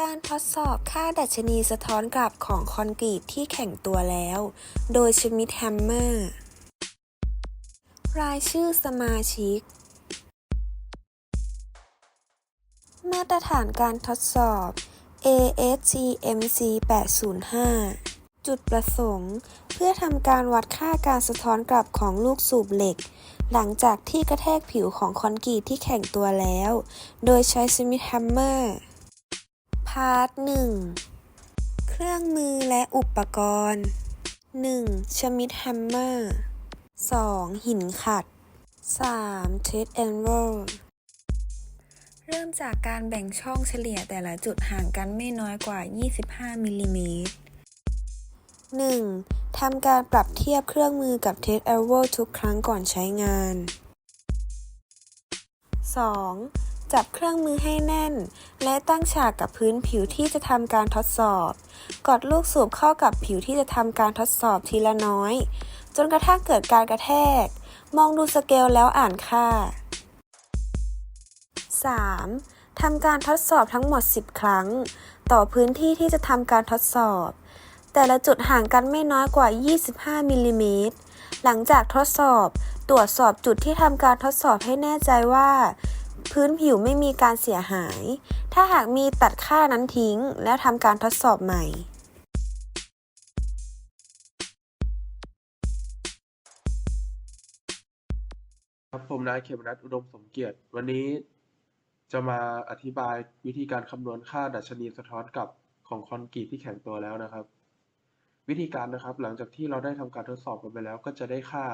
การทดสอบค่าดัชนีสะท้อนกลับของคอนกรีตที่แข็งตัวแล้ว โดยชมิดแฮมเมอร์ รายชื่อสมาชิก มาตรฐานการทดสอบ ASGMC 805 จุดประสงค์ เพื่อทำการวัดค่าการสะท้อนกลับของลูกสูบเหล็ก หลังจากที่กระแทกผิวของคอนกรีตที่แข็งตัวแล้ว โดยใช้สมิธแฮมเมอร์ พาร์ท1เครื่องมือและอุปกรณ์ 1. ชมิดแฮมเมอร์ 2. หินขัด 3. เทสแอนโรเริ่มจากการแบ่งช่องเฉลี่ยแต่ละจุดห่างกันไม่น้อยกว่า 25มิลลิเมตร 1. ทำการปรับเทียบเครื่องมือกับเทสแอโรทุกครั้งก่อนใช้งาน 2. จับเครื่องมือให้แน่น และตั้งฉากกับพื้นผิวที่จะทำการทดสอบ กดลูกสูบเข้ากับผิวที่จะทำการทดสอบทีละน้อย จนกระทั่งเกิดการกระแทก มองดูสเกลแล้วอ่านค่า 3. ทำการทดสอบทั้งหมด 10 ครั้ง ต่อพื้นที่ที่จะทำการทดสอบ แต่ละจุดห่างกันไม่น้อยกว่า 25มิลลิเมตรหลังจากทดสอบ ตรวจสอบจุดที่ทำการทดสอบให้แน่ใจว่า พื้นผิวไม่มีการเสียหาย ถ้าหากมีตัดค่านั้นทิ้ง แล้วทำการทดสอบใหม่ครับผมนายเขมรัตน์อุดมสมเกียรติ วันนี้จะมาอธิบายวิธีการคำนวณค่าดัชนีสะท้อนกลับของคอนกรีตที่แข็งตัวแล้วนะครับ วิธีการนะครับหลังจากที่เราได้ทำการทดสอบกันไปแล้ว ก็จะได้ค่า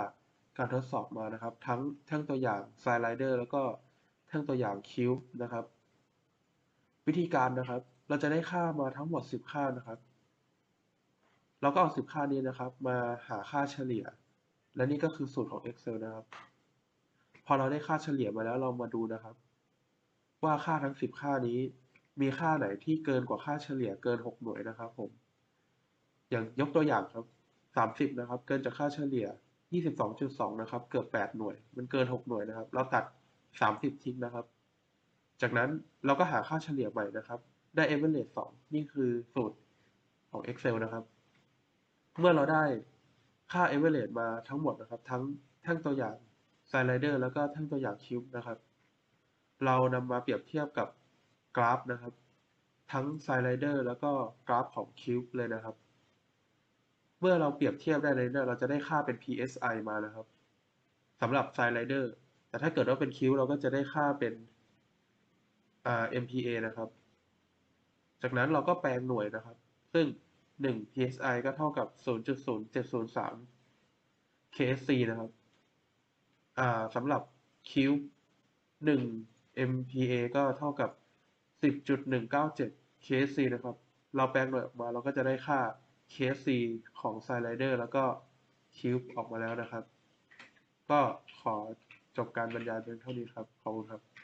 การทดสอบมานะครับ ทั้งแท่งตัวอย่างไซไลเดอร์แล้วก็ แท่งตัวอย่างคิวนะครับ วิธีการนะครับ เราจะได้ค่ามาทั้งหมด 10 ค่านะครับ เราก็เอา 10 ค่านี้นะครับ มาหาค่าเฉลี่ย และนี่ก็คือสูตรของ Excel นะครับ พอเราได้ค่าเฉลี่ยมาแล้วเรามาดูนะครับ ว่าค่าทั้ง 10 ค่านี้ มีค่าไหนที่เกินกว่าค่าเฉลี่ยเกิน 6 หน่วยนะครับผม อย่างยกตัวอย่างครับ 30 นะครับ เกินจากค่าเฉลี่ย22.2 นะครับ เกือบ 8 หน่วย มันเกิน 6 หน่วยนะครับ เราตัด 30 ทิ้งนะครับ จากนั้นเราก็หาค่าเฉลี่ยใหม่นะครับ ได้ average 2 นี่คือสูตรของ Excel นะครับ เมื่อเราได้ค่า average มาทั้งหมดนะครับ ทั้งแท่งตัวอย่างไซไลเดอร์แล้วก็แท่งตัวอย่างคิวบ์นะครับ เรานำมาเปรียบเทียบกับกราฟนะครับ ทั้งไซไลเดอร์แล้วก็กราฟของคิวบ์เลยนะครับ เมื่อเราเปรียบเทียบได้เลยเนี่ยเราจะได้ค่าเป็น PSI มานะครับสำหรับไซไลเดอร์ แต่ถ้าเกิดว่าเป็นคิวเราก็จะได้ค่าเป็น MPa นะครับ จากนั้นเราก็แปลงหน่วยนะครับ ซึ่ง 1 PSI ก็เท่ากับ 0.0703 KSC นะครับอ่าสำหรับคิวบ์หนึ่ง MPa ก็เท่ากับ 10.197 KSC นะครับ เราแปลงหน่วยออกมาเราก็จะได้ค่า KSC ของไซไลเดอร์แล้วก็คิวออกมาแล้วนะครับ ก็ขอ จบการบรรยายเพียงเท่านี้ครับ ขอบคุณครับ